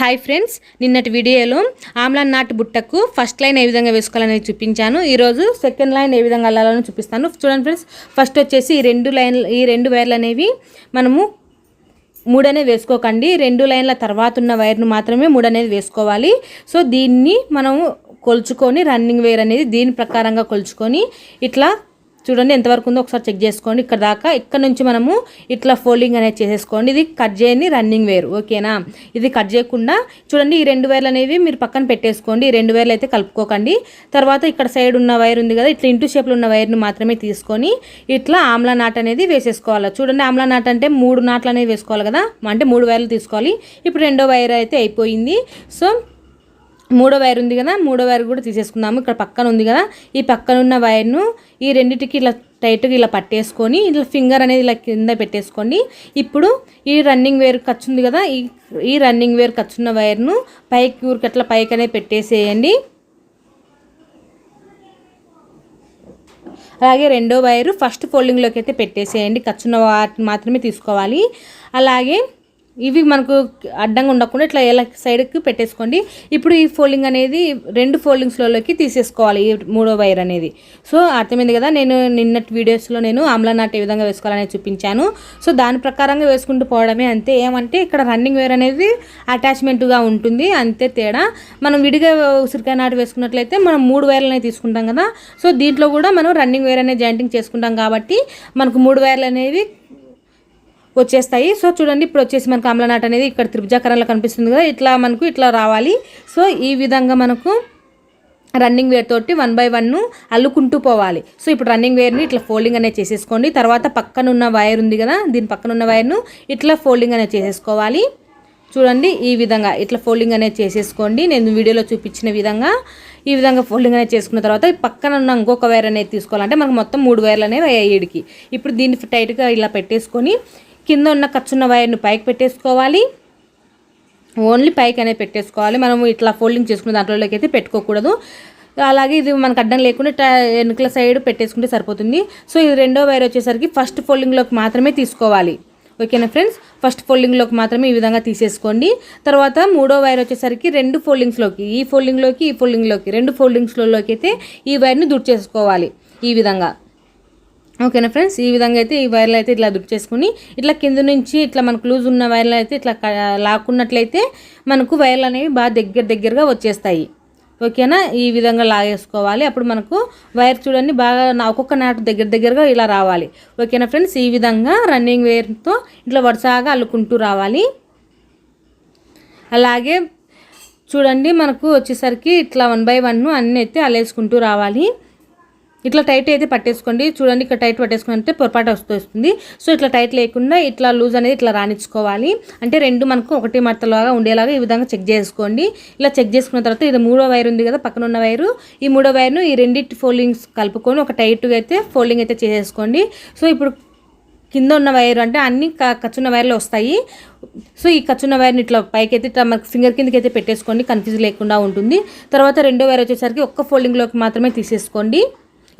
Hi friends నిన్నటి వీడియోలో ఆమ్లా నాటు బుట్టకు ఫస్ట్ లైన్ ఏ విధంగా వేసుకోవాలనేది చూపించాను. ఈరోజు సెకండ్ లైన్ ఏ విధంగా అల్లాలని చూపిస్తాను. చూడండి ఫ్రెండ్స్ ఫస్ట్ వచ్చేసి ఈ రెండు లైన్ ఈ రెండు వైర్లు అనేవి మనము మూడనే వేసుకోకండి. రెండు లైన్ల తర్వాత ఉన్న వైర్ను మాత్రమే మూడు అనేది వేసుకోవాలి. సో దీన్ని మనము కొలుచుకొని రన్నింగ్ వైర్ అనేది దీని ప్రకారంగా కొలుచుకొని ఇట్లా చూడండి ఎంతవరకు ఉందో ఒకసారి చెక్ చేసుకోండి. ఇక్కడ దాకా ఇక్కడ నుంచి మనము ఇట్లా ఫోల్డింగ్ అనేది చేసేసుకోండి. ఇది కట్ చేయని రన్నింగ్ వేర్ ఓకేనా? ఇది కట్ చేయకుండా చూడండి ఈ రెండు వైర్లు అనేవి మీరు పక్కన పెట్టేసుకోండి. ఈ రెండు వైర్లు అయితే కలుపుకోకండి. తర్వాత ఇక్కడ సైడ్ ఉన్న వైర్ ఉంది కదా ఇట్లా ఇంటూ షేప్లో ఉన్న వైర్ని మాత్రమే తీసుకొని ఇట్లా ఆమ్లా నాట్ అనేది వేసేసుకోవాలి. చూడండి ఆమ్లా నాట్ అంటే మూడు నాట్లు అనేవి వేసుకోవాలి కదా అంటే మూడు వైర్లు తీసుకోవాలి. ఇప్పుడు రెండో వైర్ అయితే అయిపోయింది. సో మూడో వైర్ ఉంది కదా మూడో వైర్ కూడా తీసేసుకుందాము. ఇక్కడ పక్కన ఉంది కదా ఈ పక్కన ఉన్న వైర్ను ఈ రెండింటికి ఇలా టైట్గా ఇలా పట్టేసుకొని ఇట్లా ఫింగర్ అనేది ఇలా కింద పెట్టేసుకోండి. ఇప్పుడు ఈ రన్నింగ్ వేర్ ఖర్చు ఉంది కదా ఈ ఈ రన్నింగ్ వేర్ ఖర్చున్న వైర్ను పైకి ఊరికి అట్లా పైకి అనేది పెట్టేసేయండి. అలాగే రెండో వైరు ఫస్ట్ ఫోల్డింగ్లోకి అయితే పెట్టేసేయండి. ఖర్చున్న వాటిని మాత్రమే తీసుకోవాలి. అలాగే ఇవి మనకు అడ్డంగా ఉండకుండా ఇట్లా ఎలా సైడ్కి పెట్టేసుకోండి. ఇప్పుడు ఈ ఫోల్డింగ్ అనేది రెండు ఫోల్డింగ్స్లోకి తీసేసుకోవాలి ఈ మూడో వైర్ అనేది. సో అర్థమైంది కదా? నేను నిన్నటి వీడియోస్లో నేను ఆమ్లా నాట్ ఏ విధంగా వేసుకోవాలనేది చూపించాను. సో దాని ప్రకారంగా వేసుకుంటూ పోవడమే అంతే. ఏమంటే ఇక్కడ రన్నింగ్ వేర్ అనేది అటాచ్మెంట్గా ఉంటుంది. అంతే తేడా. మనం విడిగా ఉసిరికాయ నాటు వేసుకున్నట్లయితే మనం మూడు వైర్లు తీసుకుంటాం కదా? సో దీంట్లో కూడా మనం రన్నింగ్ వేర్ అనేది జాయింటింగ్ చేసుకుంటాం కాబట్టి మనకు మూడు వైర్లు అనేవి వచ్చేస్తాయి. సో చూడండి ఇప్పుడు వచ్చేసి మనకు అమలనాట్ అనేది ఇక్కడ త్రిభుజాకరంలో కనిపిస్తుంది కదా ఇట్లా మనకు ఇట్లా రావాలి. సో ఈ విధంగా మనకు రన్నింగ్ వేర్ తోటి వన్ బై వన్ అల్లుకుంటూ పోవాలి. సో ఇప్పుడు రన్నింగ్ వేర్ని ఇట్లా ఫోల్డింగ్ అనేది చేసేసుకోండి. తర్వాత పక్కన ఉన్న వైర్ ఉంది కదా దీని పక్కన ఉన్న వైర్ను ఇట్లా ఫోల్డింగ్ అనేది చేసేసుకోవాలి. చూడండి ఈ విధంగా ఇట్లా ఫోల్డింగ్ అనేది చేసేసుకోండి. నేను వీడియోలో చూపించిన విధంగా ఈ విధంగా ఫోల్డింగ్ అనేది చేసుకున్న తర్వాత పక్కన ఉన్న ఇంకొక వైర్ అనేది తీసుకోవాలంటే మనకు మొత్తం మూడు వైర్లు అనేవి అయ్యాయి ఇప్పుడు దీన్ని టైట్గా ఇలా పెట్టేసుకొని కింద ఉన్న ఖర్చున్న వైర్ను పైకి పెట్టేసుకోవాలి. ఓన్లీ పైకి అనేది పెట్టేసుకోవాలి. మనము ఇట్లా ఫోల్డింగ్ చేసుకున్న దాంట్లోకి అయితే పెట్టుకోకూడదు. అలాగే ఇది మనకు అడ్డం లేకుండా వెనుకల సైడ్ పెట్టేసుకుంటే సరిపోతుంది. సో ఇది రెండో వైర్ వచ్చేసరికి ఫస్ట్ ఫోల్డింగ్లోకి మాత్రమే తీసుకోవాలి. ఓకేనా ఫ్రెండ్స్? ఫస్ట్ ఫోల్డింగ్లోకి మాత్రమే ఈ విధంగా తీసేసుకోండి. తర్వాత మూడో వైర్ వచ్చేసరికి రెండు ఫోల్డింగ్స్లోకి ఈ ఫోల్డింగ్లోకి ఈ ఫోల్డింగ్లోకి రెండు ఫోల్డింగ్స్లోకి అయితే ఈ వైర్ని దుడ్ చేసుకోవాలి. ఈ విధంగా. ఓకేనా ఫ్రెండ్స్? ఈ విధంగా అయితే ఈ వైర్లు అయితే ఇట్లా దుడ్డు చేసుకుని ఇట్లా కింద నుంచి ఇట్లా మనకు లూజ్ ఉన్న వైర్లు అయితే ఇట్లా లాక్కున్నట్లయితే మనకు వైర్లు అనేవి బాగా దగ్గర దగ్గరగా వచ్చేస్తాయి. ఓకేనా? ఈ విధంగా లాగేసుకోవాలి. అప్పుడు మనకు వైర్ చూడండి బాగా ఒక్కొక్క నాటు దగ్గర దగ్గరగా ఇలా రావాలి. ఓకేనా ఫ్రెండ్స్? ఈ విధంగా రన్నింగ్ వైర్తో ఇట్లా వరుసగా అల్లుకుంటూ రావాలి. అలాగే చూడండి మనకు వచ్చేసరికి ఇట్లా వన్ బై వన్ అన్నీ అయితే అల్లేసుకుంటూ రావాలి. ఇట్లా టైట్ అయితే పట్టేసుకోండి. చూడండి ఇక్కడ టైట్ పట్టేసుకుంటే పొరపాటు వస్తుంది సో ఇట్లా టైట్ లేకుండా ఇట్లా లూజ్ అనేది ఇట్లా రాణించుకోవాలి. అంటే రెండు మనకు ఒకటి మడతలాగా ఉండేలాగా ఈ విధంగా చెక్ చేసుకోండి. ఇలా చెక్ చేసుకున్న తర్వాత ఇది మూడో వైర్ ఉంది కదా పక్కన ఉన్న వైరు. ఈ మూడో వైర్ను ఈ రెండింటి ఫోల్డింగ్స్ కలుపుకొని ఒక టైట్గా అయితే ఫోల్డింగ్ అయితే చేసేసుకోండి. సో ఇప్పుడు కింద ఉన్న వైర్ అంటే అన్ని కచ్చున్న వైర్లు వస్తాయి. సో ఈ కచ్చున్న వైర్ని ఇట్లా పైకి అయితే ఇట్లా మనకు ఫింగర్ కిందకి అయితే పెట్టేసుకోండి. కన్ఫ్యూజ్ లేకుండా ఉంటుంది. తర్వాత రెండో వైర్ వచ్చేసరికి ఒక్క ఫోల్డింగ్లోకి మాత్రమే తీసేసుకోండి.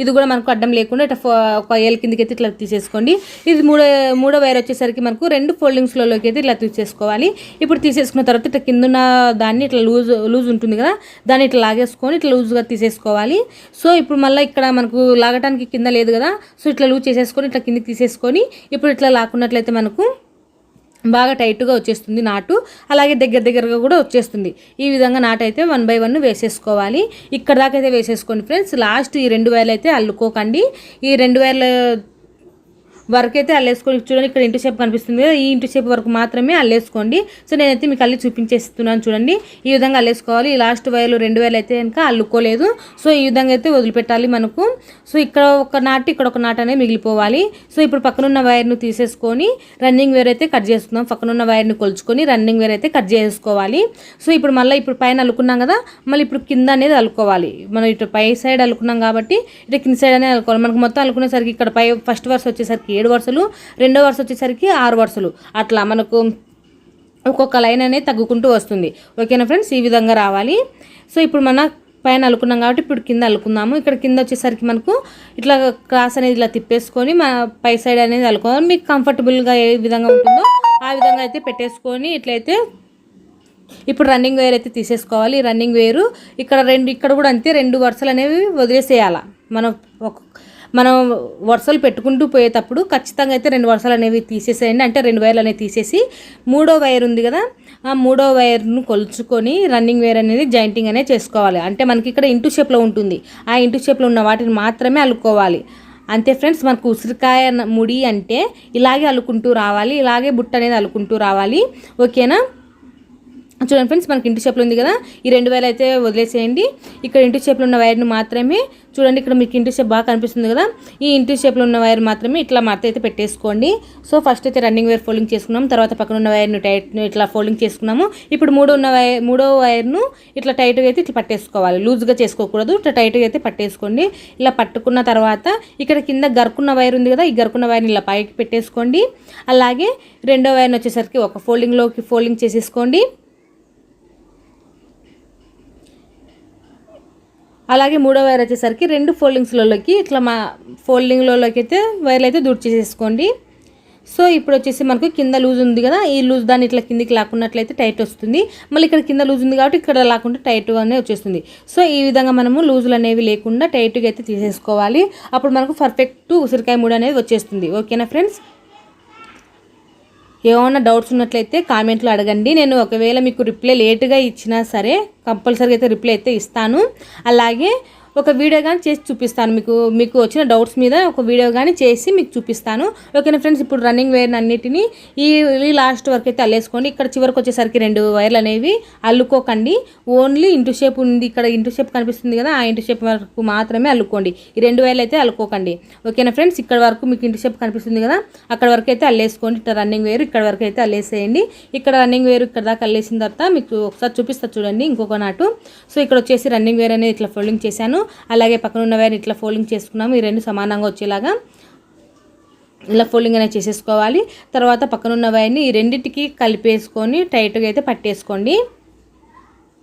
ఇది కూడా మనకు అడ్డం లేకుండా ఇట్లా ఒక ఏళ్ళ కిందకి అయితే ఇట్లా తీసేసుకోండి. ఇది మూడో మూడో వైర్ వచ్చేసరికి మనకు రెండు ఫోల్డింగ్స్లోకి అయితే ఇట్లా తీసేసుకోవాలి. ఇప్పుడు తీసేసుకున్న తర్వాత ఇట్లా కింద ఉన్న దాన్ని ఇట్లా లూజ్ లూజ్ ఉంటుంది కదా దాన్ని ఇట్లా లాగేసుకొని ఇట్లా లూజ్గా తీసేసుకోవాలి. సో ఇప్పుడు మళ్ళీ ఇక్కడ మనకు లాగటానికి కింద లేదు కదా సో ఇట్లా లూజ్ చేసేసుకొని ఇట్లా కిందకి తీసేసుకొని ఇప్పుడు ఇట్లా లాక్కున్నట్లయితే మనకు బాగా టైట్గా వచ్చేస్తుంది నాటు. అలాగే దగ్గర దగ్గరగా కూడా వచ్చేస్తుంది. ఈ విధంగా నాటు అయితే వన్ బై వన్ వేసేసుకోవాలి. ఇక్కడ దాకా అయితే వేసేసుకోండి ఫ్రెండ్స్. లాస్ట్ ఈ రెండు వేలు అయితే అల్లుకోకండి. ఈ రెండు వేల వరకు అయితే అల్లేసుకొని చూడండి ఇక్కడ ఇంటి షేప్ కనిపిస్తుంది కదా ఈ ఇంటి షేప్ వరకు మాత్రమే అల్లేసుకోండి. సో నేనైతే మీకు అల్లి చూపించేస్తున్నాను చూడండి. ఈ విధంగా అల్లేసుకోవాలి. ఈ లాస్ట్ వైర్లు రెండు వేలు అయితే కనుక అల్లుకోలేదు. సో ఈ విధంగా అయితే వదిలిపెట్టాలి మనకు. సో ఇక్కడ ఒక నాటు ఇక్కడ ఒక నాటు అనేది మిగిలిపోవాలి. సో ఇప్పుడు పక్కనున్న వైర్ను తీసేసుకొని రన్నింగ్ వేర్ అయితే కట్ చేసుకుందాం. పక్కనున్న వైర్ని కొలుచుకొని రన్నింగ్ వేర్ అయితే కట్ చేసుకోవాలి. సో ఇప్పుడు మళ్ళీ ఇప్పుడు పైన అల్లుకున్నాం కదా మళ్ళీ ఇప్పుడు కింద అనేది అల్లుకోవాలి. మనం ఇటు పై సైడ్ అల్లుకున్నాం కాబట్టి ఇటు కింద సైడ్ అనేది అల్లుకోవాలి. మనకు మొత్తం అల్లుకునేసరికి ఇక్కడ పై ఫస్ట్ వర్స్ వచ్చేసరికి ఏడు వరుసలు రెండో వరుస వచ్చేసరికి ఆరు వరుసలు. అట్లా మనకు ఒక్కొక్క లైన్ అనేది తగ్గుకుంటూ వస్తుంది. ఓకేనా ఫ్రెండ్స్? ఈ విధంగా రావాలి. సో ఇప్పుడు మన పైన అల్లుకున్నాం కాబట్టి ఇప్పుడు కింద అల్లుకుందాము. ఇక్కడ కింద వచ్చేసరికి మనకు ఇట్లా క్రాస్ అనేది ఇలా తిప్పేసుకొని మన పై సైడ్ అనేది అల్లుకోవాలి. మీకు కంఫర్టబుల్గా ఏ విధంగా ఉంటుందో ఆ విధంగా అయితే పెట్టేసుకొని ఇట్లయితే ఇప్పుడు రన్నింగ్ వేర్ అయితే తీసేసుకోవాలి. రన్నింగ్ వేరు. ఇక్కడ రెండు ఇక్కడ కూడా అంతే. రెండు వరుసలు అనేవి వదిలేసేయాలి? మనం ఒక మనం వరుసలు పెట్టుకుంటూ పోయేటప్పుడు ఖచ్చితంగా అయితే రెండు వరుసలు అనేవి తీసేసేయండి. అంటే రెండు వైర్లు అనేవి తీసేసి మూడో వైర్ ఉంది కదా ఆ మూడో వైర్ను కొలుచుకొని రన్నింగ్ వైర్ అనేది జాయింటింగ్ అనేది చేసుకోవాలి. అంటే మనకి ఇక్కడ ఇంటూ షేప్లో ఉంటుంది. ఆ ఇంటూ షేప్లో ఉన్న వాటిని మాత్రమే అల్లుకోవాలి. అంతే ఫ్రెండ్స్ మనకు ఉసిరికాయ ముడి అంటే ఇలాగే అల్లుకుంటూ రావాలి ఇలాగే బుట్ట అనేది అల్లుకుంటూ రావాలి. ఓకేనా? చూడండి ఫ్రెండ్స్ మనకి ఇంటి షేప్లో ఉంది కదా? ఈ రెండు వేలు అయితే వదిలేసేయండి. ఇక్కడ ఇంటి షేప్లో ఉన్న వైర్ని మాత్రమే చూడండి ఇక్కడ మీకు ఇంటి షేప్ బాగా కనిపిస్తుంది కదా? ఈ ఇంటి షేప్లో ఉన్న వైర్ మాత్రమే ఇట్లా మడత అయితే పెట్టేసుకోండి. సో ఫస్ట్ అయితే రన్నింగ్ వైర్ ఫోల్డింగ్ చేసుకున్నాం. తర్వాత పక్కన ఉన్న వైర్ను టైట్ ఇట్లా ఫోల్డింగ్ చేసుకున్నాము. ఇప్పుడు మూడో ఉన్న వైర్ మూడో వైర్ను ఇట్లా టైట్గా అయితే ఇట్లా పట్టేసుకోవాలి. లూజ్గా చేసుకోకూడదు. ఇట్లా టైట్గా అయితే పట్టేసుకోండి. ఇలా పట్టుకున్న తర్వాత ఇక్కడ కింద గరుకున్న వైర్ ఉంది కదా? ఈ గరుకున్న వైర్ని ఇలా పైకి పెట్టేసుకోండి. అలాగే రెండో వైర్ని వచ్చేసరికి ఒక ఫోల్డింగ్లోకి ఫోల్డింగ్ చేసేసుకోండి. అలాగే మూడో వైర్ వచ్చేసరికి రెండు ఫోల్డింగ్స్లలోకి ఇట్లా మా ఫోల్డింగ్లలోకి అయితే వైర్లు అయితే దూర్ చేసేసుకోండి సో ఇప్పుడు వచ్చేసి మనకు కింద లూజ్ ఉంది కదా ఈ లూజ్ దాన్ని ఇట్లా కిందికి లాక్కున్నట్లయితే టైట్ వస్తుంది. మళ్ళీ ఇక్కడ కింద లూజ్ ఉంది కాబట్టి ఇక్కడ లాక్కుంటే టైట్గానే వచ్చేస్తుంది. సో ఈ విధంగా మనము లూజులు అనేవి లేకుండా టైట్గా అయితే తీసేసుకోవాలి. అప్పుడు మనకు పర్ఫెక్ట్ ఉసిరికాయ మూడు అనేది వచ్చేస్తుంది. ఓకేనా ఫ్రెండ్స్? ఏమైనా డౌట్స్ ఉన్నట్లయితే కామెంట్లో అడగండి. నేను ఒకవేళ మీకు రిప్లై లేట్గా ఇచ్చినా సరే కంపల్సరీగా అయితే రిప్లై అయితే ఇస్తాను. అలాగే ఒక వీడియో కానీ చేసి చూపిస్తాను. మీకు మీకు వచ్చిన డౌట్స్ మీద ఒక వీడియో కానీ చేసి మీకు చూపిస్తాను. ఓకేనా ఫ్రెండ్స్? ఇప్పుడు రన్నింగ్ వైర్ అన్నిటిని ఈ లాస్ట్ వరకు అయితే అల్లేసుకోండి. ఇక్కడ చివరికి వచ్చేసరికి రెండు వైర్లు అనేవి అల్లుకోకండి. ఓన్లీ ఇంటూ షేప్ ఉంది. ఇక్కడ ఇంటూ షేప్ కనిపిస్తుంది కదా ఆ ఇంటు షేప్ వరకు మాత్రమే అల్లుకోండి. ఈ రెండు వైర్లు అయితే అల్లుకోకండి. ఓకేనా ఫ్రెండ్స్? ఇక్కడ వరకు మీకు ఇంటు షేప్ కనిపిస్తుంది కదా అక్కడ వరకు అయితే అల్లేసుకోండి. ఇట్లా రన్నింగ్ వేరు ఇక్కడ వరకు అయితే అల్లేసేయండి. ఇక్కడ రన్నింగ్ వేరు ఇక్కడ దాకా అల్లేసిన తర్వాత మీకు ఒకసారి చూపిస్తా చూడండి ఇంకొక నాటు. సో ఇక్కడ వచ్చేసి రన్నింగ్ వేర్ అనేది ఇట్లా ఫోల్డింగ్ చేశాను. అలాగే పక్కన ఉన్న వేర్ ఇట్లా ఫోల్డింగ్ చేసుకున్నాము. ఈ రెండు సమానంగా వచ్చేలాగా ఇలా ఫోల్డింగ్ అనేది చేసేసుకోవాలి. తర్వాత పక్కన ఉన్న వైర్ని ఈ రెండింటికి కలిపేసుకొని టైట్గా అయితే పట్టేసుకోండి.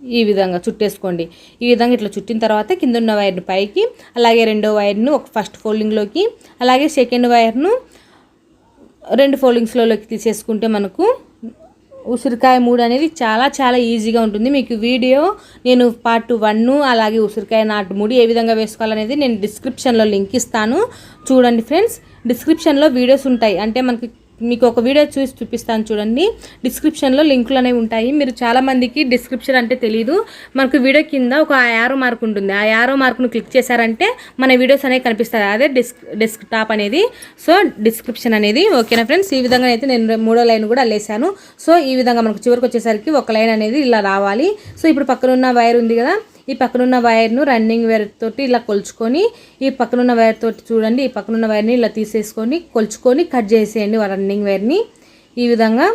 ఈ విధంగా చుట్టేసుకోండి. ఈ విధంగా ఇట్లా చుట్టిన తర్వాత కింద ఉన్న వైర్ని పైకి అలాగే రెండో వైర్ను ఒక ఫస్ట్ ఫోల్డింగ్లోకి అలాగే సెకండ్ వైర్ను రెండు ఫోల్డింగ్స్లోకి తీసేసుకుంటే మనకు ఉసిరికాయ మూడు అనేది చాలా చాలా ఈజీగా ఉంటుంది. మీకు వీడియో నేను పార్ట్ వన్ అలాగే ఉసిరికాయ నాటు మూడు ఏ విధంగా వేసుకోవాలనేది నేను డిస్క్రిప్షన్లో లింక్ ఇస్తాను. చూడండి ఫ్రెండ్స్ డిస్క్రిప్షన్లో వీడియోస్ ఉంటాయి. అంటే మనకి మీకు ఒక వీడియో చూసి చూపిస్తాను చూడండి. డిస్క్రిప్షన్లో లింకులు అనేవి ఉంటాయి. మీరు చాలామందికి డిస్క్రిప్షన్ అంటే తెలియదు మనకు వీడియో కింద ఒక యారో మార్క్ ఉంటుంది. ఆ యారో మార్క్ను క్లిక్ చేశారంటే మన వీడియోస్ అనేవి కనిపిస్తాయి. అదే డిస్క్ డెస్క్ టాప్ అనేది. సో డిస్క్రిప్షన్ అనేది. ఓకేనా ఫ్రెండ్స్ ఈ విధంగా అయితే నేను మూడో లైన్ కూడా అల్లేసాను సో ఈ విధంగా మనకు చివరికి వచ్చేసరికి ఒక లైన్ అనేది ఇలా రావాలి. సో ఇప్పుడు పక్కన ఉన్న వైర్ ఉంది కదా. ఈ పక్కనున్న వైర్ను రన్నింగ్ వైర్ తోటి ఇలా కొలుచుకొని ఈ పక్కనున్న వైర్ తోటి చూడండి ఈ పక్కనున్న వైర్ని ఇలా తీసేసుకొని కొలుచుకొని కట్ చేసేయండి రన్నింగ్ వైర్ని. ఈ విధంగా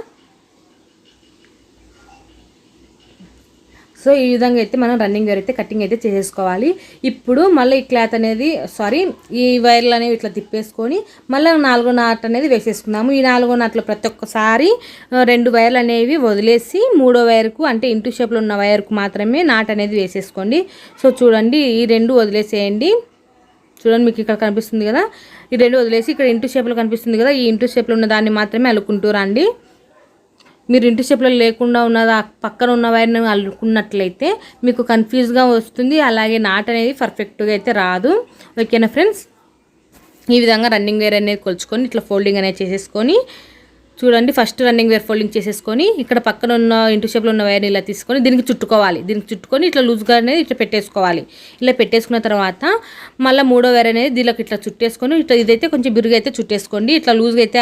సో ఈ విధంగా అయితే మనం రన్నింగ్ వేర్ అయితే కటింగ్ అయితే చేసేసుకోవాలి ఇప్పుడు మళ్ళీ ఈ క్లాత్ అనేది సారీ ఈ వైర్లు అనేవి ఇట్లా తిప్పేసుకొని మళ్ళీ నాలుగో నాట్ అనేది వేసేసుకున్నాము ఈ నాలుగో నాట్లో ప్రతి ఒక్కసారి రెండు వైర్లు అనేవి వదిలేసి మూడో వైర్కు అంటే ఇంటూ షేప్లో ఉన్న వైర్కు మాత్రమే నాట్ అనేది వేసేసుకోండి. సో చూడండి ఈ రెండు వదిలేసేయండి. చూడండి మీకు ఇక్కడ కనిపిస్తుంది కదా? ఈ రెండు వదిలేసి ఇక్కడ ఇంటూ షేప్లో కనిపిస్తుంది కదా? ఈ ఇంటూ షేప్లో ఉన్న దాన్ని మాత్రమే అల్లుకుంటూ రండి. మీరు ఇంటి షేప్లో లేకుండా ఉన్నది పక్కన ఉన్న వైర్ని అల్లుకున్నట్లయితే మీకు కన్ఫ్యూజ్గా వస్తుంది. అలాగే నాట్ అనేది పర్ఫెక్ట్గా అయితే రాదు. ఓకేనా ఫ్రెండ్స్ ఈ విధంగా రన్నింగ్ వేర్ అనేది కొలుచుకొని ఇట్లా ఫోల్డింగ్ అనేది చేసేసుకొని చూడండి ఫస్ట్ రన్నింగ్ వేర్ ఫోల్డింగ్ చేసేసుకొని ఇక్కడ పక్కన ఉన్న ఇంటి షేప్లో ఉన్న వైర్ని ఇలా తీసుకొని దీనికి చుట్టుకోవాలి. దీనికి చుట్టుకొని ఇట్లా లూజ్గా అనేది ఇట్లా పెట్టేసుకోవాలి. ఇలా పెట్టేసుకున్న తర్వాత మళ్ళీ మూడో వైర్ అనేది దీనికి ఇట్లా చుట్టేసుకొని ఇట్లా ఇదైతే కొంచెం బిరుగా అయితే చుట్టేసుకోండి. ఇట్లా లూజ్గా అయితే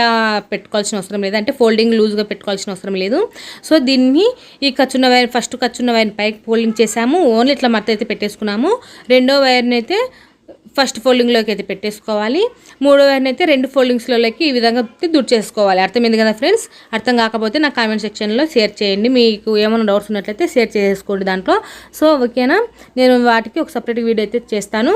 పెట్టుకోవాల్సిన అవసరం లేదు. అంటే ఫోల్డింగ్ లూజ్గా పెట్టుకోవాల్సిన అవసరం లేదు. సో దీన్ని ఈ ఖర్చున్న వైర్ ఫస్ట్ ఖర్చున్న వైర్ని పైకి ఫోల్డింగ్ చేసాము. ఓన్లీ ఇట్లా మత్త అయితే పెట్టేసుకున్నాము. రెండో వైర్ని అయితే ఫస్ట్ ఫోల్డింగ్లోకి అయితే పెట్టేసుకోవాలి. మూడో వైర్ని అయితే రెండు ఫోల్డింగ్స్లోకి ఈ విధంగా దుడ్డు చేసుకోవాలి. అర్థమైంది కదా ఫ్రెండ్స్? అర్థం కాకపోతే నా కామెంట్ సెక్షన్లో షేర్ చేయండి. మీకు ఏమైనా డౌట్స్ ఉన్నట్లయితే షేర్ చేసుకోండి దాంట్లో. సో ఓకేనా? నేను వాటికి ఒక సపరేట్ వీడియో అయితే చేస్తాను.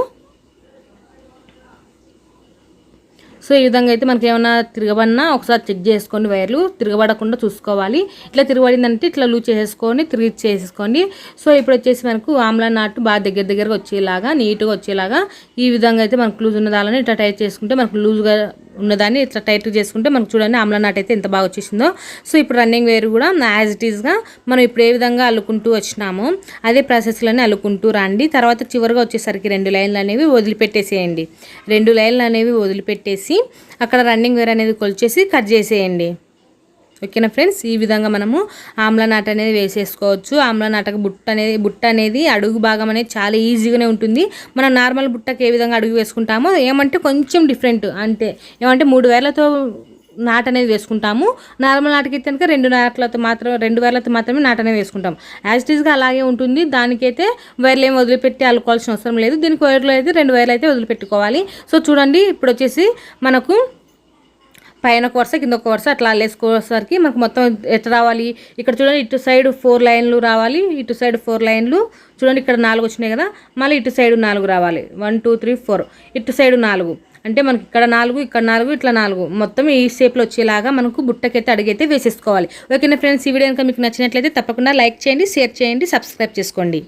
సో ఈ విధంగా అయితే మనకి ఏమైనా తిరగబడినా ఒకసారి చెక్ చేసుకోండి వైర్లు తిరగబడకుండా చూసుకోవాలి. ఇట్లా తిరగబడిందంటే ఇట్లా లూజ్ చేసేసుకొని తిరిగి చేసేసుకోండి. సో ఇప్పుడు వచ్చేసి మనకు ఆమ్లా నాటు బాగా దగ్గర దగ్గరగా వచ్చేలాగా నీట్గా వచ్చేలాగా ఈ విధంగా అయితే మనకు లూజ్ ఉన్న దాలని ఇట్లా టైట్ చేసుకుంటే మనకు లూజ్గా ఉన్నదాన్ని ఇట్లా టైట్ చేసుకుంటే మనకు చూడండి ఆమ్లా అయితే ఎంత బాగా వచ్చేసిందో. సో ఇప్పుడు రన్నింగ్ వేర్ కూడా యాజ్ ఇట్ ఈస్గా మనం ఇప్పుడు ఏ విధంగా అల్లుకుంటూ వచ్చినామో అదే ప్రాసెస్లోనే అల్లుకుంటూ రండి. తర్వాత చివరిగా వచ్చేసరికి రెండు లైన్లు అనేవి వదిలిపెట్టేసేయండి. రెండు లైన్లు అనేవి వదిలిపెట్టేసి అక్కడ రన్నింగ్ వేర్ అనేది కొలిచేసి కట్ చేసేయండి. ఓకేనా ఫ్రెండ్స్? ఈ విధంగా మనము ఆమ్లనాట అనేది వేసేసుకోవచ్చు. ఆమ్లనాటకు బుట్ట అనేది బుట్ట అనేది అడుగు భాగం అనేది చాలా ఈజీగానే ఉంటుంది. మనం నార్మల్ బుట్టకి ఏ విధంగా అడుగు వేసుకుంటామో ఏమంటే కొంచెం డిఫరెంట్ అంతే. ఏమంటే మూడు వేలతో నాట అనేది వేసుకుంటాము. నార్మల్ నాటకి కనుక రెండు నాట్లతో మాత్రం రెండు వేలతో మాత్రమే నాట అనేది వేసుకుంటాం యాజ్ ఇట్ ఈస్గా అలాగే ఉంటుంది. దానికైతే వైర్లు ఏమి వదిలిపెట్టి అల్లుకోవాల్సిన అవసరం లేదు. దీనికి వైర్లు అయితే రెండు వైర్లు అయితే వదిలిపెట్టుకోవాలి. సో చూడండి ఇప్పుడు వచ్చేసి మనకు పైన ఒక వరుస కింద ఒక వరుస అట్లా అల్లేసుకోసరికి మనకు మొత్తం ఎట్లా రావాలి? ఇక్కడ చూడండి ఇటు సైడ్ ఫోర్ లైన్లు రావాలి ఇటు సైడ్ ఫోర్ లైన్లు. చూడండి ఇక్కడ నాలుగు వచ్చినాయి కదా మళ్ళీ ఇటు సైడ్ నాలుగు రావాలి. One two three four. ఇటు సైడ్ నాలుగు. అంటే మనకి ఇక్కడ నాలుగు ఇక్కడ నాలుగు ఇట్లా నాలుగు. మొత్తం ఈ షేప్లో వచ్చేలాగా మనకు బుట్టకైతే అడిగైతే వేసేసుకోవాలి. ఓకేనా ఫ్రెండ్స్ ఈ వీడియో కనుక మీకు నచ్చినట్లయితే తప్పకుండా లైక్ చేయండి షేర్ చేయండి సబ్స్క్రైబ్ చేసుకోండి.